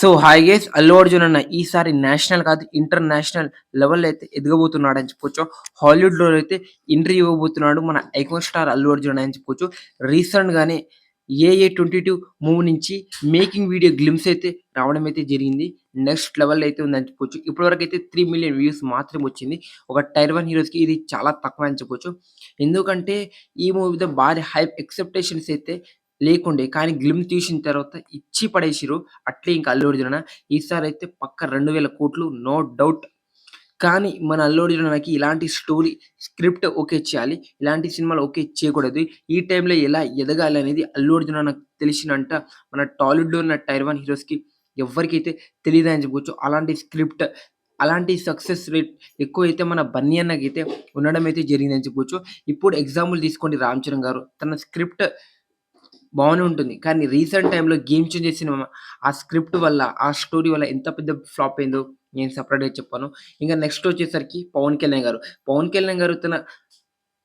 So hi guys Allu Arjun అన్న ఈసారి national కాదు ఇంటర్నేషనల్ లెవెల్ అయితే ఎదగబోతున్నాడు అని చెప్పుకోవచ్చు హాలీవుడ్లో అయితే ఎంట్రీ ఇవ్వబోతున్నాడు మన ఐకాన్ స్టార్ అల్లు అర్జున్ అని చెప్పుకోవచ్చు రీసెంట్ గానే ఏఏ ట్వంటీ టూ మూవీ నుంచి మేకింగ్ వీడియో గ్లిమ్స్ అయితే రావడం అయితే జరిగింది. నెక్స్ట్ లెవెల్ అయితే ఉందని చెప్పుకోవచ్చు ఇప్పటివరకు అయితే త్రీ మిలియన్ వ్యూస్ మాత్రం వచ్చింది. ఒక టైర్ వన్ హీరోస్కి ఇది చాలా తక్కువ అని చెప్పొచ్చు. ఎందుకంటే ఈ మూవీతో భారీ హైప్ ఎక్సెప్టేషన్స్ అయితే లేకుండే. కానీ గ్లిమ్ తీసిన తర్వాత ఇచ్చి పడేసిరు అట్లే ఇంకా అల్లు అర్జున్ అన్న ఈసారి అయితే పక్క రెండు వేల కోట్లు నో డౌట్. కానీ మన అల్లు అర్జున్ అన్నకి ఇలాంటి స్టోరీ స్క్రిప్ట్ ఓకే చేయాలి. ఇలాంటి సినిమాలు ఓకే చేయకూడదు. ఈ టైంలో ఎలా ఎదగాలి అనేది అల్లు అర్జున్ అన్నకు తెలిసినంట మన టాలీవుడ్లో ఉన్న టైర్ వన్ హీరోస్కి ఎవరికైతే తెలియదు అని అలాంటి స్క్రిప్ట్ అలాంటి సక్సెస్ రేట్ ఎక్కువైతే మన బన్నీ అన్నకైతే ఉండడం అయితే జరిగిందని చెప్పుకోవచ్చు. ఇప్పుడు ఎగ్జాంపుల్ తీసుకోండి రామ్ చరణ్ గారు. తన స్క్రిప్ట్ బాగానే ఉంటుంది. కానీ రీసెంట్ టైంలో గేమ్ చేంజ్ సినిమా ఆ స్క్రిప్ట్ వల్ల ఆ స్టోరీ వల్ల ఎంత పెద్ద ఫ్లాప్ అయిందో నేను సపరేట్గా చెప్పాను. ఇంకా నెక్స్ట్ వచ్చేసరికి పవన్ కళ్యాణ్ గారు. పవన్ కళ్యాణ్ గారు తన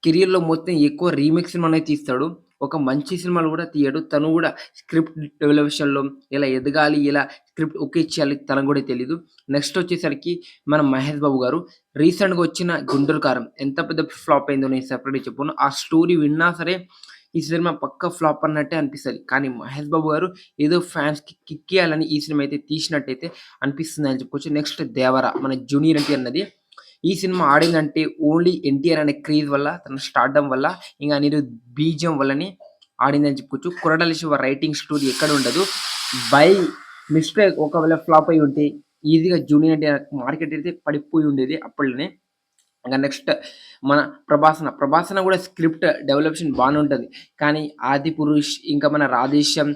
కెరియర్లో మొత్తం ఎక్కువ రీమేక్ సినిమానే తీస్తాడు. ఒక మంచి సినిమాలు కూడా తీయడు. తను కూడా స్క్రిప్ట్ డెవలప్షన్లో ఎలా ఎదగాలి ఎలా స్క్రిప్ట్ ఓకే చేయాలి తనకు కూడా తెలీదు. నెక్స్ట్ వచ్చేసరికి మన మహేష్ బాబు గారు. రీసెంట్గా వచ్చిన గుంటూరు కారం ఎంత పెద్ద ఫ్లాప్ అయిందో నేను సపరేట్గా చెప్పాను. ఆ స్టోరీ విన్నా సరే ఈ సినిమా పక్క ఫ్లాప్ అన్నట్టే అనిపిస్తుంది. కానీ మహేష్ బాబు గారు ఏదో ఫ్యాన్స్కి కిక్ ఇవ్వాలని ఈ సినిమా అయితే తీసినట్టయితే అనిపిస్తుంది అని చెప్పుకోవచ్చు. నెక్స్ట్ దేవర మన జూనియర్ ఎన్టీఆర్ అన్నది. ఈ సినిమా ఆడిందంటే ఓన్లీ ఎన్టీఆర్ అనే క్రేజ్ వల్ల తన స్టార్డమ్ వల్ల ఇంకా నేను బీజం వల్లనే ఆడిందని చెప్పుకోవచ్చు. కొరడాల శివ రైటింగ్ స్టోరీ ఎక్కడ ఉండదు. బై మిస్టేక్ ఒకవేళ ఫ్లాప్ అయి ఉంటే ఈజీగా జూనియర్ మార్కెట్ అయితే పడిపోయి ఉండేది అప్పట్లోనే. ఇంకా నెక్స్ట్ మన ప్రభాసన ప్రభాసన కూడా స్క్రిప్ట్ డెవలప్షన్ బాగానే ఉంటుంది. కానీ ఆది పురుష్ ఇంకా మన రాధేశ్యం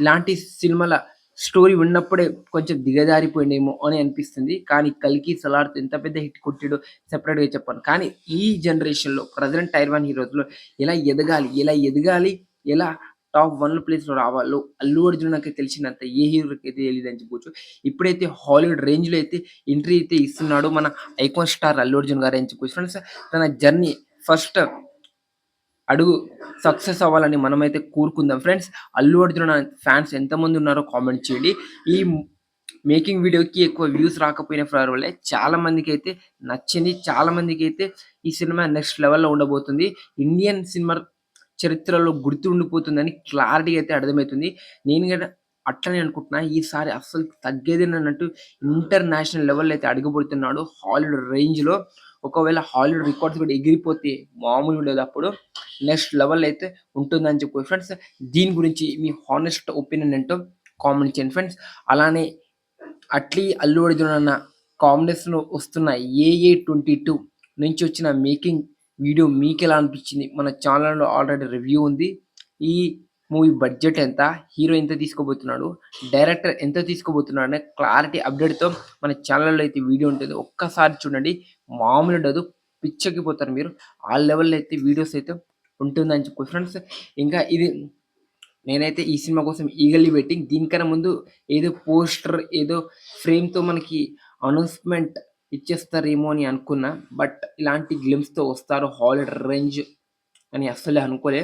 ఇలాంటి సినిమాల స్టోరీ ఉన్నప్పుడే కొంచెం దిగజారిపోయిందేమో అని అనిపిస్తుంది. కానీ కల్కి సలార్తో ఎంత పెద్ద హిట్ కొట్టాడో సెపరేట్గా చెప్పాను. కానీ ఈ జనరేషన్లో ప్రజెంట్ టైర్ వన్ హీరోస్లో ఎలా ఎదగాలి ఎలా ఎదగాలి ఎలా టాప్ వన్ ప్లేస్లో రావాలో అల్లు అర్జున్ నాకు తెలిసినంత ఏ హీరోకి అయితే తెలియదు అని చెప్పొచ్చు. ఇప్పుడైతే హాలీవుడ్ రేంజ్లో అయితే ఎంట్రీ అయితే ఇస్తున్నాడు మన ఐకాన్ స్టార్ అల్లు అర్జున్ గారు అని చెప్పొచ్చు. ఫ్రెండ్స్ తన జర్నీ ఫస్ట్ అడుగు సక్సెస్ అవ్వాలని మనమైతే కోరుకుందాం. ఫ్రెండ్స్ అల్లు అర్జున్ ఫ్యాన్స్ ఎంతమంది ఉన్నారో కామెంట్ చేయండి. ఈ మేకింగ్ వీడియోకి ఎక్కువ వ్యూస్ రాకపోయిన ఫ్లవర్ వల్లే చాలా మందికి అయితే నచ్చింది. చాలా మందికి అయితే ఈ సినిమా నెక్స్ట్ లెవెల్లో ఉండబోతుంది. ఇండియన్ సినిమా చరిత్రలో గుర్తుండిపోతుందని క్లారిటీ అయితే అర్థమవుతుంది. నేను కూడా అట్లనే అనుకుంటున్నా ఈసారి అస్సలు తగ్గేది అన్నట్టు ఇంటర్నేషనల్ లెవెల్ అయితే అడుగుపడుతున్నాడు హాలీవుడ్ రేంజ్లో ఒకవేళ హాలీవుడ్ రికార్డ్స్ కూడా ఎగిరిపోతే మామూలు లేదు అప్పుడు నెక్స్ట్ లెవెల్ అయితే ఉంటుందని చెప్పి. ఫ్రెండ్స్ దీని గురించి మీ హానెస్ట్ ఒపీనియన్ ఏంటో కామెంట్ చేయండి. ఫ్రెండ్స్ అలానే అట్లీ అల్లు అర్జున్ అన్న వస్తున్న ఏఏ ట్వంటీ టూ నుంచి వచ్చిన మేకింగ్ వీడియో మీకు ఎలా అనిపించింది? మన ఛానల్లో ఆల్రెడీ రివ్యూ ఉంది. ఈ మూవీ బడ్జెట్ ఎంత? హీరో ఎంత తీసుకోబోతున్నాడు? డైరెక్టర్ ఎంత తీసుకోబోతున్నాడు అనే క్లారిటీ అప్డేట్తో మన ఛానల్లో అయితే వీడియో ఉంటుంది. ఒక్కసారి చూడండి. మామూలు ఉండదు. పిచ్చకిపోతారు మీరు. ఆ లెవెల్లో అయితే వీడియోస్ అయితే ఉంటుందని చెప్పు ఫ్రెండ్స్. ఇంకా ఇది నేనైతే ఈ సినిమా కోసం ఈగల్లీ వెయిటింగ్. దీనికన్నా ముందు ఏదో పోస్టర్ ఏదో ఫ్రేమ్తో మనకి అనౌన్స్మెంట్ ఇచ్చేస్తారేమో అని అనుకున్నా బట్ ఇలాంటి గ్లిమ్స్తో వస్తారు హాలిడ్ రేంజ్ అని అస్సలే అనుకోలే.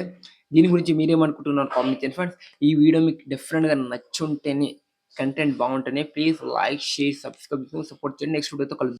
దీని గురించి మీరేమనుకుంటున్నారు కామెంట్ చేయండి ఫ్రెండ్స్ ఈ వీడియో మీకు డిఫరెంట్గా నచ్చుంటేనే కంటెంట్ బాగుంటేనే please like share subscribe support చేయండి. నెక్స్ట్ వీడియోతో కలుద్దాం.